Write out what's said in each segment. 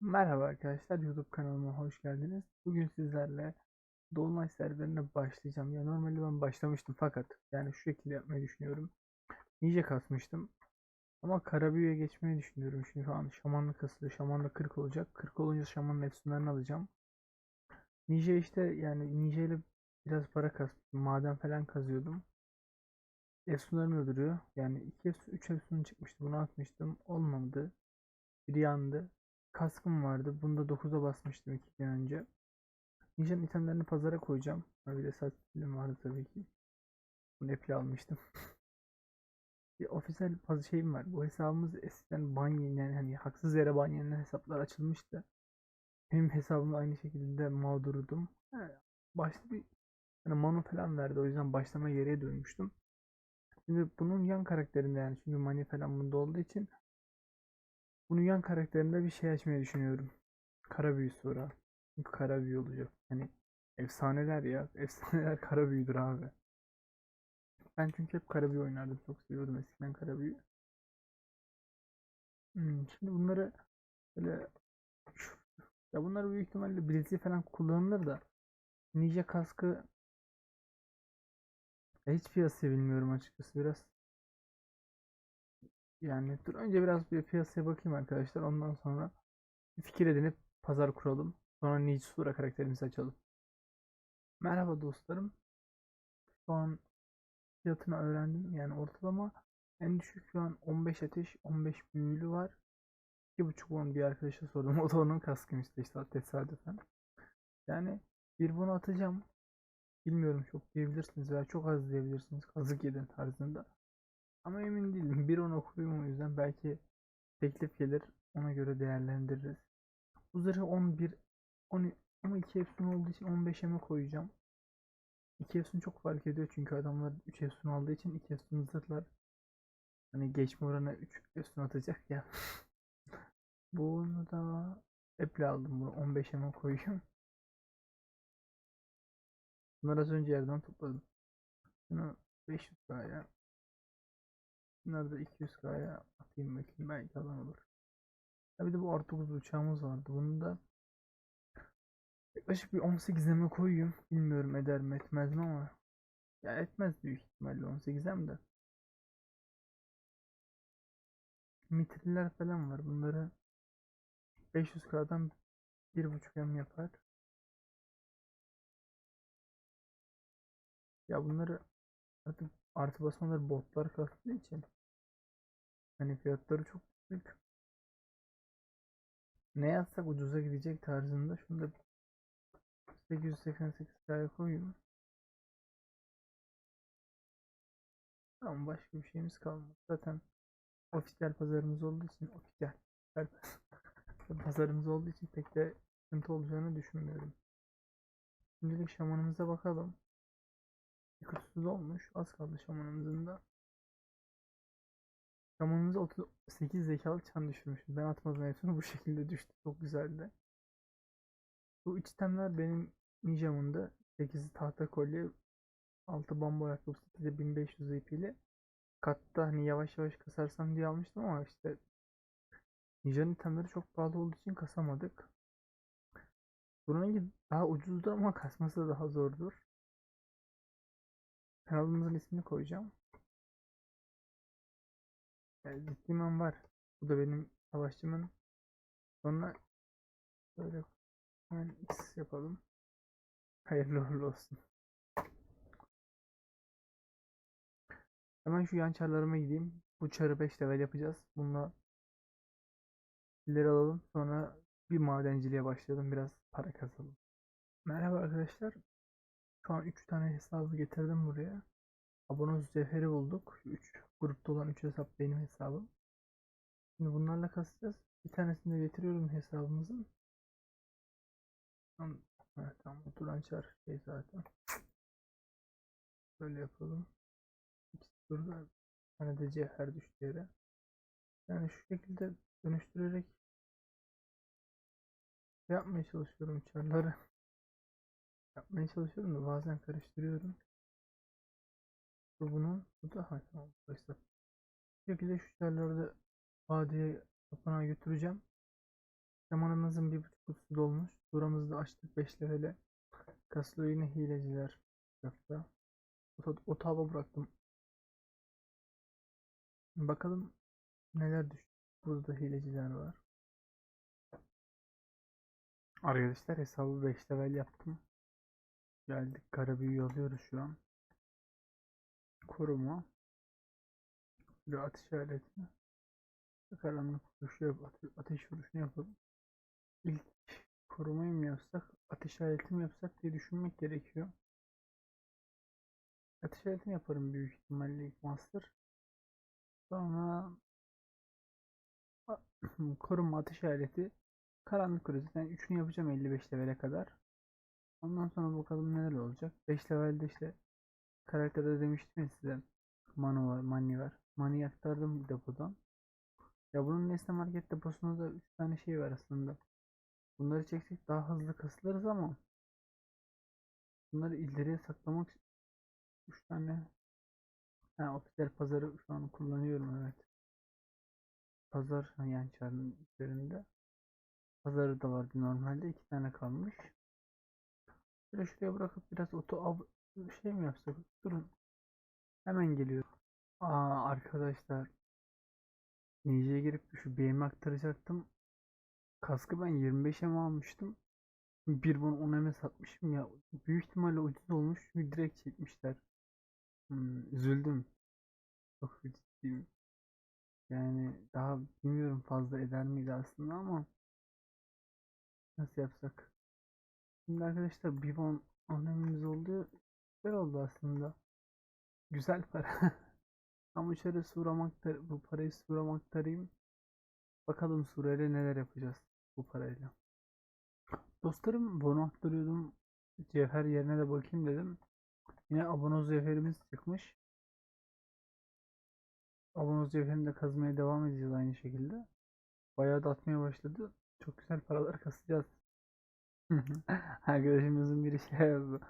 Merhaba arkadaşlar YouTube kanalıma hoş geldiniz. Bugün sizlerle Dolunay serverine başlayacağım. Ya normalde ben başlamıştım fakat yani şu şekilde yapmayı düşünüyorum. Nice kasmıştım. Ama Karabüyü'ye geçmeyi düşünüyorum. Şimdi şu an şamanlı kasılıyor. Şamanlı 40 olacak. 40 olunca şamanın efsunlarını alacağım. Nice işte yani Nice ile biraz para kastım. Maden falan kazıyordum. Efsunlarını duruyor. Yani 2 efsun 3 efsun çıkmıştı. Bunu atmıştım. Olmadı. Biri yandı. Kaskım vardı. Bunda 9'a basmıştım 2 gün önce. Ninja'nın itemlerini pazara koyacağım. Bir de saç stilim vardı tabii ki. Bunu Apple'e almıştım. bir ofisel paz şeyim var. Bu hesabımız eskiden ban yenilen hani haksız yere ban yenilen hesaplar açılmıştı. Benim hesabım da aynı şekilde mağdurudum. Ha, Başta bir hani manu falan verdi. O yüzden başlama geriye dönmüştüm. Şimdi bunun yan karakterinde yani çünkü mani falan bunda olduğu için bunun yan karakterinde bir şey açmayı düşünüyorum. Kara büyü sonra. Çünkü kara büyü olacak. Hani efsaneler ya. Efsaneler kara büyüdür abi. Ben çünkü hep kara büyü oynardım. Çok seviyordum eskiden kara büyü. Hmm, şimdi bunları böyle ya bunlar büyük ihtimalle bileziği falan kullanılır da Ninja kaskı ya hiç piyasayı bilmiyorum açıkçası biraz. Yani dur önce biraz bir piyasaya bakayım arkadaşlar. Ondan sonra bir fikir edinip pazar kuralım. Sonra Ninja Sura karakterimizi açalım. Merhaba dostlarım. Şu an fiyatını öğrendim. Yani ortalama en düşük şu an 15 ateş, 15 büyülü var. 2.5 won bir arkadaşa sordum. O da onun kaskıymış işte tesadüfen. Yani bir bunu atacağım. Bilmiyorum çok diyebilirsiniz veya çok az diyebilirsiniz. Kazık yedin tarzında. Ama emin değilim. Bir onu okuyayım o yüzden belki teklif gelir. Ona göre değerlendiririz. Bu zırhı 11 10 ama 2 efsun olduğu için 15'e koyacağım. 2 efsun çok fark ediyor çünkü adamlar 3 efsun aldığı için 2 efsun zırhlar hani geçme oranı 3 efsun atacak ya. Bunu da Apple aldım bunu 15'e koyuyorum. Bunları az önce yerden topladım. Bunu 500k'ya Bunları da 200k'ya atayım bakayım belki alan olur. Ha bir de bu artı buz uçağımız vardı. Bunu da yaklaşık bir 18 mi koyayım. Bilmiyorum eder mi etmez mi ama ya etmez büyük ihtimalle 18 hem de. Mitriller falan var. Bunları 500k'dan 1.5 M yapar. Ya bunları artık artı basmaları botlar kastığı için hani fiyatları çok düşük. Ne yazsak ucuza gidecek tarzında. Şunu da 888 kaya koyayım. Tamam başka bir şeyimiz kalmadı. Zaten ofisler pazarımız olduğu için ofisler pazarımız olduğu için pek de sıkıntı olacağını düşünmüyorum. Şimdilik şamanımıza bakalım. Yıkıtsız olmuş. Az kaldı şamanımızın da. Şamanımıza 38 zekalı çan düşürmüşüm. Ben atmadım hepsini bu şekilde düştü. Çok güzeldi. Bu itemler benim ninjamın da 8'i tahta kolye 6 bambu ayakkabısı 8'e 1500 ipili. Katta hani yavaş yavaş kasarsam diye almıştım ama işte Ninja'nın itemleri çok pahalı olduğu için kasamadık. Bunun daha ucuzdur ama kasması da daha zordur. Kanalımızın ismini koyacağım. Yani Zikliman var. Bu da benim savaşçımın. Sonra böyle hemen X yapalım. Hayırlı uğurlu olsun. Hemen şu yan çarlarıma gideyim. Bu çarı 5 level yapacağız. Bununla ileri alalım. Sonra bir madenciliğe başlayalım. Biraz para kazanalım. Merhaba arkadaşlar. Şu an 3 tane hesabı getirdim buraya. Abonoz cevheri bulduk. 3 grupta olan 3 hesap benim hesabım. Şimdi bunlarla kasacağız. Bir tanesini de getiriyorum hesabımızın. Tamam, evet, tamam. Oturan çar şey zaten. Böyle yapalım. İkisi burada. Bir tane de cevher düştü yere. Yani şu şekilde dönüştürerek yapmaya çalışıyorum çarları. Yapmaya çalışıyorum da bazen karıştırıyorum. Bu bunun, bu da ha tamam arkadaşlar. Bu şekilde şu da vadiye tapınağa götüreceğim. Zamanımızın bir buçuk kutusu dolmuş. Suramızı da açtık 5 levele. Kaslı yine hileciler. Yaptı. O, tava bıraktım. Bakalım neler düştü. Burada da hileciler var. Arkadaşlar hesabı 5 level yaptım. Geldik kara büyüyü alıyoruz şu an. Koruma. Bir atış aleti. Karanlık vuruşu yap, ate- ateş vuruşunu yapalım. İlk korumayı mı yapsak, ateş aleti yapsak diye düşünmek gerekiyor. Ateş aletini yaparım büyük ihtimalle ilk master. Sonra koruma ateş aleti karanlık vuruşu. Yani üçünü yapacağım 55 levele kadar. Ondan sonra bakalım neler olacak. 5 levelde işte karakterde demiştim ya size. Manu var, Mani var. Mani'yi aktardım depodan. Ya bunun Nesne Market deposunda da 3 tane şey var aslında. Bunları çeksek daha hızlı kasılırız ama bunları ileriye saklamak 3 tane ha, ofisler pazarı şu an kullanıyorum evet. Pazar yani çarın üzerinde. Pazarı da vardı normalde. iki tane kalmış. Şöyle şuraya bırakıp biraz oto av şey mi yapsak? Durun. Hemen geliyor. Aa arkadaşlar. Ninja'ya girip şu BM'i aktaracaktım. Kaskı ben 25'e mi almıştım? Bir bon 10 eme satmışım ya. Büyük ihtimalle ucuz olmuş çünkü direkt çekmişler. Hmm, üzüldüm. Çok ciddiyim. Yani daha bilmiyorum fazla eder miydi aslında ama nasıl yapsak? Şimdi arkadaşlar bir bon 10 emimiz oldu. Güzel oldu aslında. Güzel para. Ama şöyle suramakta bu parayı suramaktarayım. Bakalım surayla neler yapacağız bu parayla. Dostlarım bono aktarıyordum. Cevher yerine de bakayım dedim. Yine abonoz cevherimiz çıkmış. Abonoz cevherini de kazmaya devam edeceğiz aynı şekilde. Bayağı da atmaya başladı. Çok güzel paralar kasacağız. Arkadaşımızın biri şey yazdı.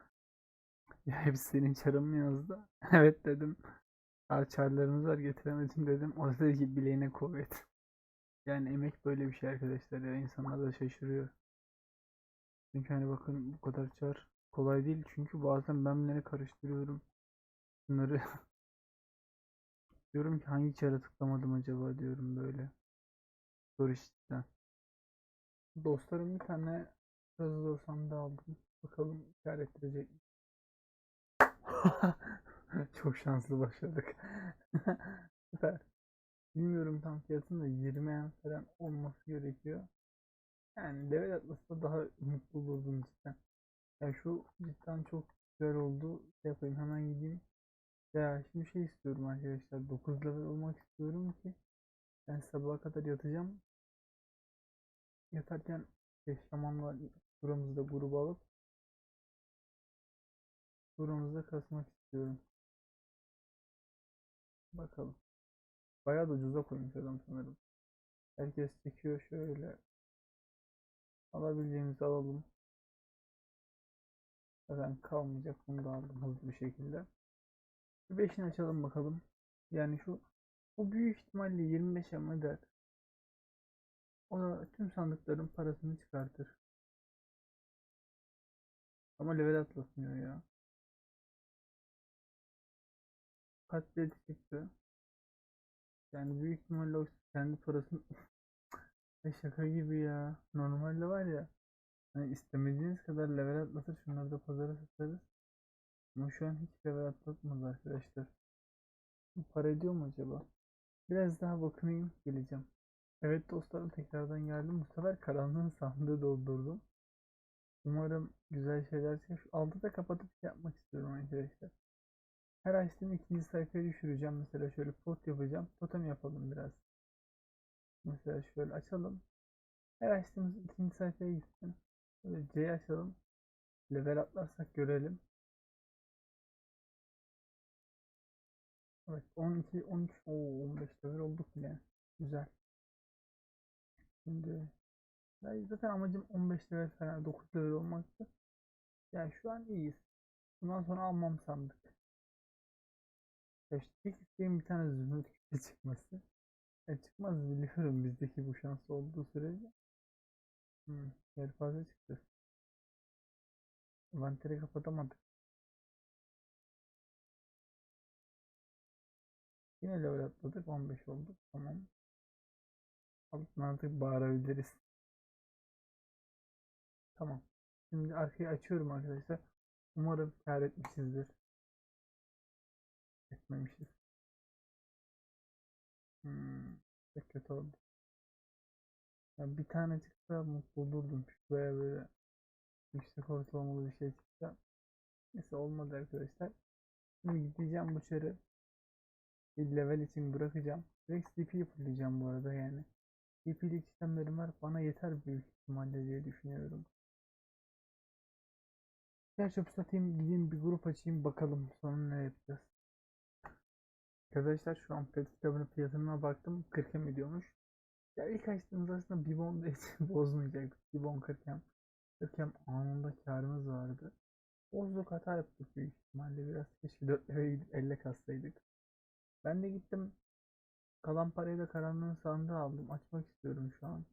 Ya hepsi senin çarın mı yazdı? evet dedim. Daha çarlarımız var getiremedim dedim. O da dedi ki bileğine kuvvet. Yani emek böyle bir şey arkadaşlar ya. İnsanlar da şaşırıyor. Çünkü hani bakın bu kadar çar kolay değil. Çünkü bazen ben bunları karıştırıyorum. Bunları diyorum ki hangi çara tıklamadım acaba diyorum böyle. Zor iş cidden. Dostlarım bir tane Razor sandığı aldım. Bakalım kar ettirecek mi? Çok şanslı başladık. Süper. Bilmiyorum tam fiyatını da 20 en falan olması gerekiyor. Yani level atlasında daha mutlu olurdum cidden. Ya şu cidden çok güzel oldu. Şey yapayım hemen gideyim. Ya şimdi şey istiyorum arkadaşlar. 9 level olmak istiyorum ki ben sabaha kadar yatacağım. Yatarken şey, şamanla buramızda grubu alıp buramızda kasmak istiyorum. Bakalım. Bayağı da ucuza koymuş adam sanırım. Herkes çekiyor şöyle. Alabileceğimizi alalım. Zaten kalmayacak. Bunu da aldım hızlı bir şekilde. Bir 5'ini açalım bakalım. Yani şu bu büyük ihtimalle 25 ama eder. O da tüm sandıkların parasını çıkartır. Ama level atlatmıyor ya. Katledi çıktı. Yani büyük ihtimalle o kendi parasını E şaka gibi ya. Normalde var ya hani istemediğiniz kadar level atlatır şunları da pazara satarız. Ama şu an hiç level atlatmadı arkadaşlar. Para ediyor mu acaba? Biraz daha bakınayım geleceğim. Evet dostlarım tekrardan geldim. Bu sefer karanlığın sandığı doldurdum. Umarım güzel şeyler. Şu altı da kapatıp şey yapmak istiyorum arkadaşlar. Her açtığım ikinci sayfaya düşüreceğim. Mesela şöyle pot yapacağım. Totem yapalım biraz. Mesela şöyle açalım. Her açtığımız ikinci sayfaya gitsin. Böyle C'yi açalım. Level atlarsak görelim. Evet 12, 13, oo, 15 level olduk bile. Güzel. Şimdi ben zaten amacım 15 level falan 9 level olmaktı. Yani şu an iyiyiz. Bundan sonra almam sandık. Ya işte tek isteğim bir tane zümrüt küpe çıkması. Ya çıkmaz biliyorum bizdeki bu şans olduğu sürece. Hmm, yer fazla çıktı. Envanteri kapatamadık. Yine level atladık. 15 olduk. Tamam. Altına artık bağırabiliriz. Tamam. Şimdi arkayı açıyorum arkadaşlar. Umarım kâr etmişizdir. Etmemişiz. Hmm, çok kötü oldu. Ya bir tane çıksa mutlu olurdum. Şuraya böyle yüksek ortalamalı bir şey çıksa. Neyse olmadı arkadaşlar. Şimdi gideceğim bu çarı bir level için bırakacağım. Direkt CP'yi fullleyeceğim bu arada yani. CP'lik sistemlerim var. Bana yeter büyük ihtimalle diye düşünüyorum. Gel çöp satayım gideyim bir grup açayım bakalım sonra ne yapacağız. Arkadaşlar şu an pet kitabının fiyatına baktım 40 hem ediyormuş. Ya ilk açtığımız aslında Bibon da bozmayacaktık. Bibon 40 hem. 40 hem anında karımız vardı. Bozduk hata yaptık büyük ihtimalle biraz. Keşke 4 liraya gidip 50 kassaydık. Ben de gittim. Kalan parayı da karanlığın sandığı aldım. Açmak istiyorum şu an.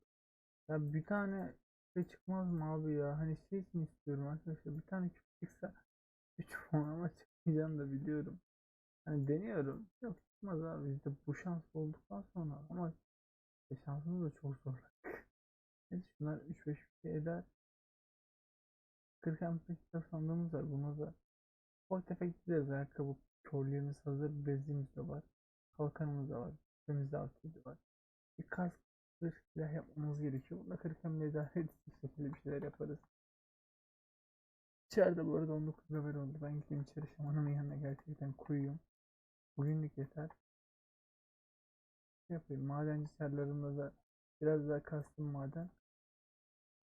Ya bir tane şey çıkmaz mı abi ya? Hani şey için istiyorum arkadaşlar. Bir tane küp çıksa 3 puan ama çıkmayacağını da biliyorum. Hani deniyorum. Yok çıkmaz abi. Bizde bu şans olduktan sonra ama işte şansımız da çok zor. Neyse şunlar 3-5 şey eder. 40 ampul kitap sandığımız var. Buna da ufak tefek gideriz. Ayakkabı körlüğümüz hazır. Bezimiz de var. Kalkanımız da var. Üstümüzde akülü var. Bir kask bir silah yapmamız gerekiyor. Bunda 40 hamle idare İçeride bu arada 19 level oldu. Ben gideyim içeri şamanımın yanına gerçekten koyuyorum. Bugünlük yeter. Şey yapayım. Madenci çarlarımda da biraz daha kastım maden.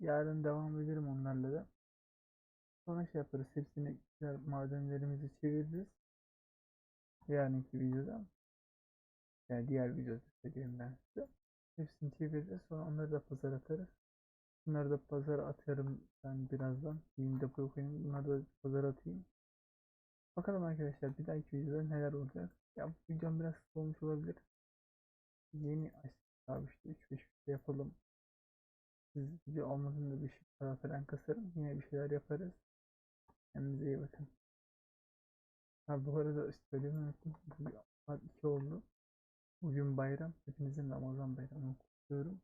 Yarın devam ederim onlarla da. Sonra şey yaparız. Hepsini güzel madenlerimizi çeviririz. Yarınki videoda. Yani diğer videoda söyleyeyim ben size. Hepsini çeviririz. Sonra onları da pazara atarız. Bunları da pazara atarım ben birazdan. Yeni depoya koyayım. Bunları da pazara atayım. Bakalım arkadaşlar bir dahaki videoda neler olacak. Ya bu videom biraz kısa olmuş olabilir. Yeni açtık abi işte 3-5 bir şey yapalım. Siz video olmadığında bir şey falan kasarım. Yine bir şeyler yaparız. Kendinize iyi bakın. Ha bu arada işte söylemeyi unuttum. Bugün saat 2 oldu. Bugün bayram. Hepinizin Ramazan bayramını kutluyorum.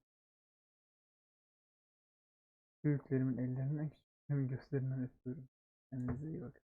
Büyüklerimin ellerinden küçüklerimin gösterinden öpüyorum. Kendinize iyi bakın.